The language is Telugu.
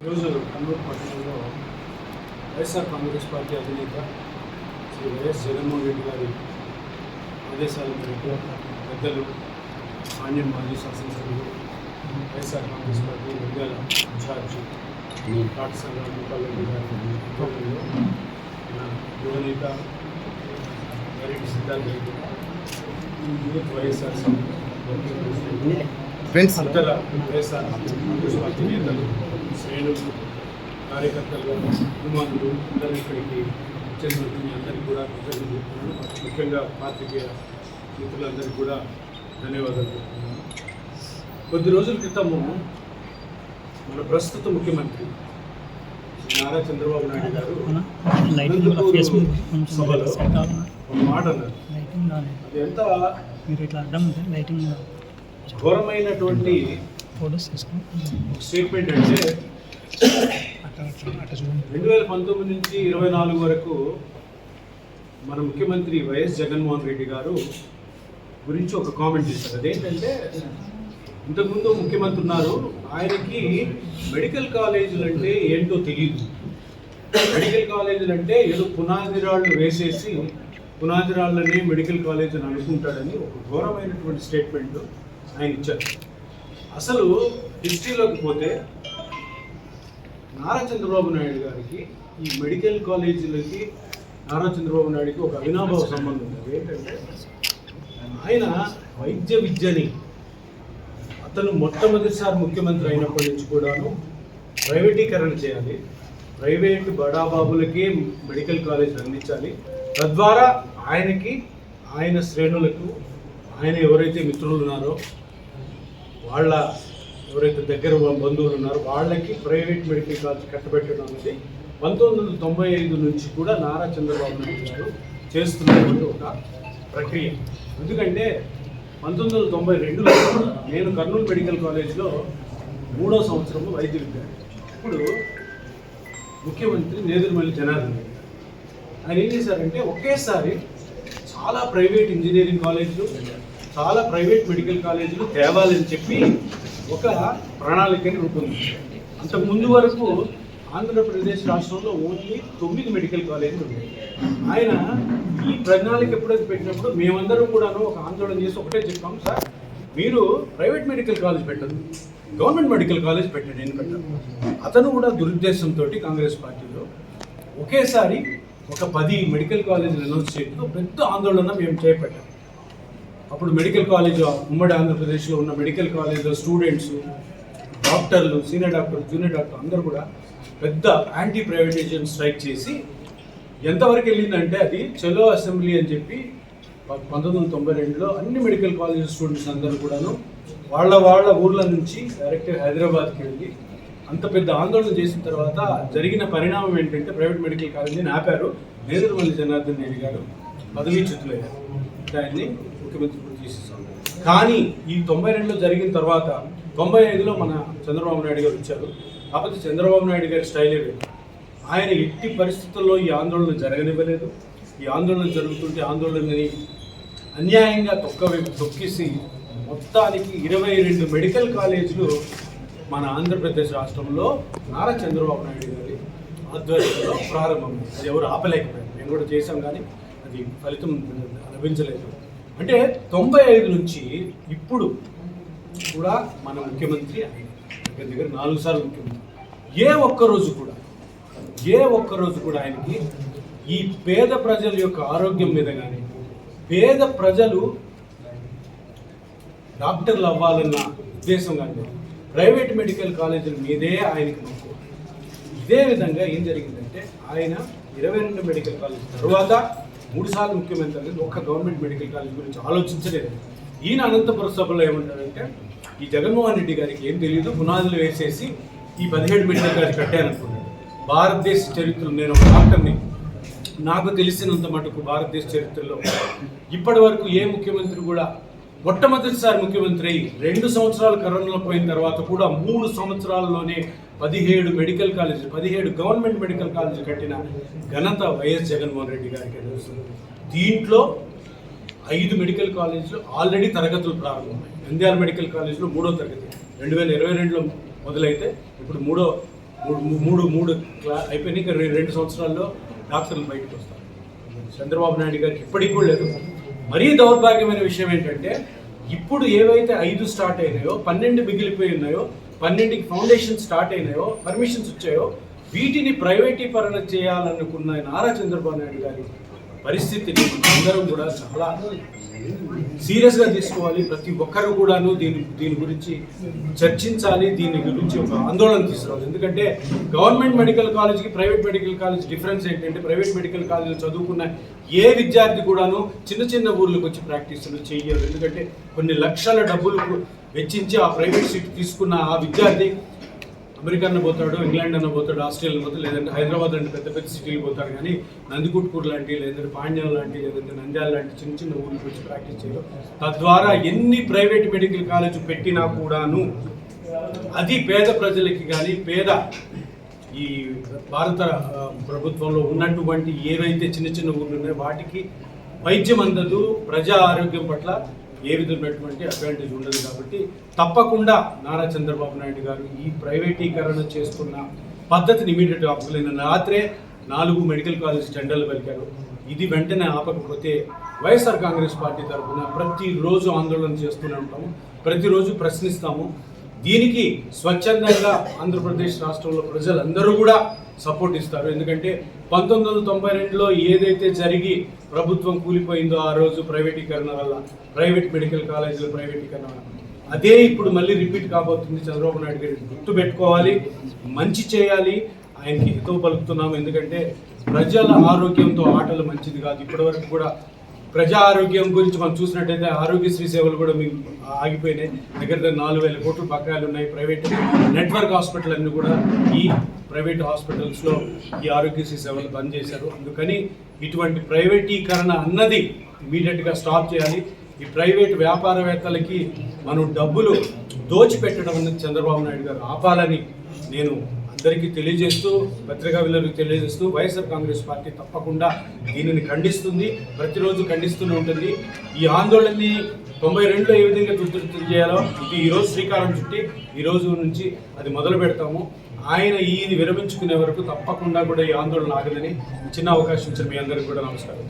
ఈరోజు కన్నూరు పట్టణంలో వైఎస్ఆర్ కాంగ్రెస్ పార్టీ అధినేత శ్రీ వైఎస్ జగన్మోహన్ రెడ్డి గారి ఆదేశాల మేరకు పెద్దలు మాన్యం మాజీ శాసనసభ్యులు YSR Congress party Nandyal incharge పాఠశాల ముఖారెడ్డి గారి ఆధ్వర్యంలో యువనేత Gariti Siddhartha Reddy youth YSR friends ఇతర వైఎస్ఆర్ కాంగ్రెస్ పార్టీ నేతలు శ్రేణులు కార్యకర్తలు అభిమానులు అందరూ ఇక్కడికి వచ్చినందుకు మీ అందరికీ కూడా కృతజ్ఞతలు చెప్తున్నాను. ముఖ్యంగా పాత్రికేయ మిత్రులందరికీ కూడా ధన్యవాదాలు చెప్తున్నాను. కొద్ది రోజుల క్రితము మన ప్రస్తుత ముఖ్యమంత్రి నారా చంద్రబాబు నాయుడు గారు సభలో ఒక మాట అన్నారు. అది ఎంత మీరు ఇట్లా లైటింగ్ ఘోరమైనటువంటి ఫొటోస్ తీసుకుని స్టేట్మెంట్ అంటే రెండు వేల పంతొమ్మిది నుంచి ఇరవై నాలుగు వరకు మన ముఖ్యమంత్రి వైఎస్ జగన్మోహన్ రెడ్డి గారు గురించి ఒక కామెంట్ చేశారు. అదేంటంటే ఇంతకుముందు ముఖ్యమంత్రి ఉన్నారు. ఆయనకి మెడికల్ కాలేజీలు అంటే ఏంటో తెలియదు మెడికల్ కాలేజీలు అంటే ఏదో పునాది రాళ్ళు వేసేసి పునాది రాళ్ళని మెడికల్ కాలేజ్ అని అనుకుంటాడని ఒక ఘోరమైనటువంటి స్టేట్మెంట్ ఆయన ఇచ్చారు. అసలు హిస్టరీలోకి పోతే నారా చంద్రబాబు నాయుడు గారికి ఈ మెడికల్ కాలేజీలకి నారా చంద్రబాబు నాయుడుకి ఒక అవినాభావ సంబంధం ఉంది. ఏంటంటే ఆయన వైద్య విద్యని అతను మొట్టమొదటిసారి ముఖ్యమంత్రి అయినప్పటి నుంచి కూడాను ప్రైవేటీకరణ చేయాలి. ప్రైవేట్ బడాబాబులకే మెడికల్ కాలేజ్ అందించాలి. తద్వారా ఆయనకి ఆయన శ్రేణులకు ఆయన ఎవరైతే మిత్రులు ఉన్నారో వాళ్ళ ఎవరైతే దగ్గర బంధువులు ఉన్నారో వాళ్ళకి ప్రైవేట్ మెడికల్ కాలేజ్ కట్టబెట్టడం అనేది పంతొమ్మిది వందల తొంభై ఐదు నుంచి కూడా నారా చంద్రబాబు నాయుడు గారు చేస్తున్నటువంటి ఒక ప్రక్రియ. ఎందుకంటే పంతొమ్మిది వందల తొంభై రెండులో నేను కర్నూలు మెడికల్ కాలేజ్లో మూడో సంవత్సరంలో వైద్య విద్యార్థి ఇప్పుడు ముఖ్యమంత్రి నేదురుమల్లి జనార్దన్ రెడ్డి ఆయన ఏం చేశారంటే ఒకేసారి చాలా ప్రైవేట్ ఇంజనీరింగ్ కాలేజీలు చాలా ప్రైవేట్ మెడికల్ కాలేజీలు తేవాలని చెప్పి ఒక ప్రణాళికని రూపొందించారు అంతకు ముందు వరకు ఆంధ్రప్రదేశ్ రాష్ట్రంలో ఓన్లీ తొమ్మిది మెడికల్ కాలేజీలు ఉన్నాయి ఆయన ఈ ప్రణాళిక ఎప్పుడైతే పెట్టినప్పుడు మేమందరం కూడాను ఒక ఆందోళన చేసి ఒకటే చెప్పాం సార్ మీరు ప్రైవేట్ మెడికల్ కాలేజ్ పెట్టదు గవర్నమెంట్ మెడికల్ కాలేజ్ పెట్టండి నేను పెట్టాను అతను కూడా దురుద్దేశంతో కాంగ్రెస్ పార్టీలో ఒకేసారి ఒక పది మెడికల్ కాలేజీలు అనౌన్స్ చేయడంతో పెద్ద ఆందోళన మేము చేపట్టాం. అప్పుడు మెడికల్ కాలేజ్ ఉమ్మడి ఆంధ్రప్రదేశ్లో ఉన్న మెడికల్ కాలేజ్లో స్టూడెంట్స్ డాక్టర్లు సీనియర్ డాక్టర్ జూనియర్ డాక్టర్ అందరూ కూడా పెద్ద యాంటీ ప్రైవేటైజేషన్ స్ట్రైక్ చేసి ఎంతవరకు వెళ్ళిందంటే అది చలో అసెంబ్లీ అని చెప్పి పంతొమ్మిది వందల తొంభై రెండులో అన్ని మెడికల్ కాలేజ్ స్టూడెంట్స్ అందరూ కూడాను వాళ్ళ వాళ్ళ ఊర్ల నుంచి డైరెక్ట్ హైదరాబాద్కి వెళ్ళి అంత పెద్ద ఆందోళన చేసిన తర్వాత జరిగిన పరిణామం ఏంటంటే ప్రైవేట్ మెడికల్ కాలేజీని ఆపారు. నేదురుమల్లి జనార్దన్ రెడ్డి గారు. పదవీచ్యుతులయ్యారు దాన్ని ముఖ్యమంత్రి కూడా తీసేసారు కానీ ఈ తొంభై రెండులో జరిగిన తర్వాత తొంభై ఐదులో మన చంద్రబాబు నాయుడు గారు వచ్చారు. కాకపోతే చంద్రబాబు నాయుడు గారి స్టైలే వేరు. ఆయన ఎట్టి పరిస్థితుల్లో ఈ ఆందోళన జరగనివ్వలేదు. ఈ ఆందోళన జరుగుతుంటే ఆందోళనని అన్యాయంగా తొక్క తొక్కేసి మొత్తానికి ఇరవై రెండు మెడికల్ కాలేజీలు మన ఆంధ్రప్రదేశ్ రాష్ట్రంలో నారా చంద్రబాబు నాయుడు గారి ఆధ్వర్యంలో ప్రారంభమైంది. అది ఎవరు ఆపలేకపోయారు. మేము కూడా చేసాం కానీ అది ఫలితం లభించలేదు. అంటే తొంభై ఐదు నుంచి ఇప్పుడు కూడా మన ముఖ్యమంత్రి ఆయన దగ్గర దగ్గర నాలుగు సార్లు ముఖ్యమంత్రి. ఏ ఒక్క రోజు కూడా ఏ ఒక్క రోజు కూడా ఆయనకి ఈ పేద ప్రజల యొక్క ఆరోగ్యం మీద కానీ పేద ప్రజలు డాక్టర్లు అవ్వాలన్న ఉద్దేశం కానీ ప్రైవేట్ మెడికల్ కాలేజీల మీదే ఆయనకి ఇదే విధంగా ఏం జరిగిందంటే ఆయన ఇరవై రెండు మెడికల్ కాలేజ్ తర్వాత మూడుసార్లు ముఖ్యమంత్రి ఒక్క గవర్నమెంట్ మెడికల్ కాలేజ్ గురించి ఆలోచించలేదు. ఈయన అనంతపురం సభలో ఏమంటారంటే ఈ జగన్మోహన్ రెడ్డి గారికి ఏం తెలియదు పునాదులు వేసేసి ఈ పదిహేడు మెడికల్ కాలేజ్ కట్టాననుకున్నాడు భారతదేశ చరిత్రలో నేను ఒక డాక్టర్ని నాకు తెలిసినంత మటుకు భారతదేశ చరిత్రలో ఇప్పటి వరకు ఏ ముఖ్యమంత్రి కూడా మొట్టమొదటిసారి ముఖ్యమంత్రి అయి రెండు సంవత్సరాలు కరోనాలో పోయిన తర్వాత కూడా మూడు సంవత్సరాల్లోనే పదిహేడు మెడికల్ కాలేజీలు పదిహేడు గవర్నమెంట్ మెడికల్ కాలేజీలు కట్టిన ఘనత వైఎస్ జగన్మోహన్ రెడ్డి గారికి తెలుస్తుంది దీంట్లో ఐదు మెడికల్ కాలేజీలు ఆల్రెడీ తరగతులు ప్రారంభమయ్యాయి. నంద్యాల మెడికల్ కాలేజీలో మూడో తరగతి. రెండు వేల ఇరవై రెండులో మొదలైతే ఇప్పుడు మూడో మూడు మూడు మూడు క్లా అయిపోయినాయి. ఇంకా రెండు సంవత్సరాల్లో డాక్టర్లు బయటకు వస్తారు. చంద్రబాబు నాయుడు గారికి ఇప్పటికి కూడా లేదు. మరీ దౌర్భాగ్యమైన విషయం ఏంటంటే ఇప్పుడు ఏవైతే ఐదు స్టార్ట్ అయినాయో పన్నెండు మిగిలిపోయి ఉన్నాయో పన్నెండుకి ఫౌండేషన్ స్టార్ట్ అయినాయో పర్మిషన్స్ వచ్చాయో వీటిని ప్రైవేటీకరణ చేయాలనుకున్న నారా చంద్రబాబు నాయుడు గారి పరిస్థితిని అందరం కూడా చాలా సీరియస్గా తీసుకోవాలి. ప్రతి ఒక్కరు కూడాను దీని దీని గురించి చర్చించాలి. దీని గురించి ఒక ఆందోళన తీసుకురావాలి ఎందుకంటే గవర్నమెంట్ మెడికల్ కాలేజ్కి ప్రైవేట్ మెడికల్ కాలేజ్ డిఫరెన్స్ ఏంటంటే ప్రైవేట్ మెడికల్ కాలేజ్ చదువుకున్న ఏ విద్యార్థి కూడాను చిన్న చిన్న ఊర్లకు వచ్చి ప్రాక్టీసులు చేయరు. ఎందుకంటే కొన్ని లక్షల డబ్బులు వెచ్చించి ఆ ప్రైవేట్ సీట్ తీసుకున్న ఆ విద్యార్థి అమెరికా అన్న పోతాడు ఇంగ్లాండ్ అన్న పోతాడు ఆస్ట్రేలియా పోతాడు లేదంటే హైదరాబాద్ లాంటి పెద్ద పెద్ద సిటీకి పోతాడు కానీ నందికుట్కూరు లాంటి లేదంటే పాండ్యం లాంటి లేదంటే నంద్యాల లాంటి చిన్న చిన్న ఊరికి వచ్చి ప్రాక్టీస్ చేయరు. తద్వారా ఎన్ని ప్రైవేట్ మెడికల్ కాలేజ్ పెట్టినా కూడాను అది పేద ప్రజలకి కానీ పేద ఈ భారత ప్రభుత్వంలో ఉన్నటువంటి ఏవైతే చిన్న చిన్న ఊళ్ళు ఉన్నాయో వాటికి వైద్యం అందదు ప్రజా ఆరోగ్యం పట్ల ఏ విధమైనటువంటి అడ్వాంటేజ్ ఉండదు కాబట్టి తప్పకుండా నారా చంద్రబాబు నాయుడు గారు ఈ ప్రైవేటీకరణ చేస్తున్న పద్ధతిని ఇమీడియట్గా ఆపలేని రాత్రే నాలుగు మెడికల్ కాలేజ్ జెండర్లు పలికారు. ఇది వెంటనే ఆపకపోతే వైఎస్ఆర్ కాంగ్రెస్ పార్టీ తరఫున ప్రతిరోజు ఆందోళన చేస్తూనే ఉంటాము. ప్రతిరోజు ప్రశ్నిస్తాము. దీనికి స్వచ్ఛందంగా ఆంధ్రప్రదేశ్ రాష్ట్రంలో ప్రజలందరూ కూడా సపోర్ట్ ఇస్తారు. ఎందుకంటే పంతొమ్మిది వందల తొంభై రెండులో ఏదైతే జరిగి ప్రభుత్వం కూలిపోయిందో ఆ రోజు ప్రైవేటీకరణ వల్ల ప్రైవేట్ మెడికల్ కాలేజీలు ప్రైవేటీకరణ వల్ల. అదే ఇప్పుడు మళ్ళీ రిపీట్ కాబోతుంది. చంద్రబాబు నాయుడు గారి గుర్తు పెట్టుకోవాలి మంచి చేయాలి. ఆయనకి హితవు పలుకుతున్నాము. ఎందుకంటే ప్రజల ఆరోగ్యంతో ఆటలు మంచిది కాదు. ఇప్పటివరకు కూడా ప్రజా ఆరోగ్యం గురించి మనం చూసినట్టయితే ఆరోగ్యశ్రీ సేవలు కూడా మీకు ఆగిపోయినాయి. దగ్గర దగ్గర నాలుగు వేల కోట్లు బకాయిలు ఉన్నాయి. ప్రైవేట్ నెట్వర్క్ హాస్పిటల్ అన్ని కూడా ఈ ప్రైవేట్ హాస్పిటల్స్లో ఈ ఆరోగ్యశ్రీ సేవలు బంద్ చేశారు. అందుకని ఇటువంటి ప్రైవేటీకరణ అన్నది ఇమీడియట్గా స్టాప్ చేయాలి. ఈ ప్రైవేట్ వ్యాపారవేత్తలకి మనం డబ్బులు దోచిపెట్టడం అన్నది చంద్రబాబు నాయుడు గారు ఆపాలని నేను అందరికీ తెలియజేస్తూ పత్రికా విలువలకు తెలియజేస్తూ వైఎస్ఆర్ కాంగ్రెస్ పార్టీ తప్పకుండా దీనిని ఖండిస్తుంది ప్రతిరోజు ఖండిస్తూనే ఉంటుంది. ఈ ఆందోళనని తొంభై రెండులో ఏ విధంగా తుర్తి చేయాలో ఇది ఈరోజు శ్రీకారం చుట్టి ఈరోజు నుంచి అది మొదలు పెడతాము. ఆయన ఈయన విరమించుకునే వరకు తప్పకుండా కూడా ఈ ఆందోళన ఆగదని చిన్న అవకాశం ఇచ్చిన మీ అందరికీ కూడా నమస్కారం.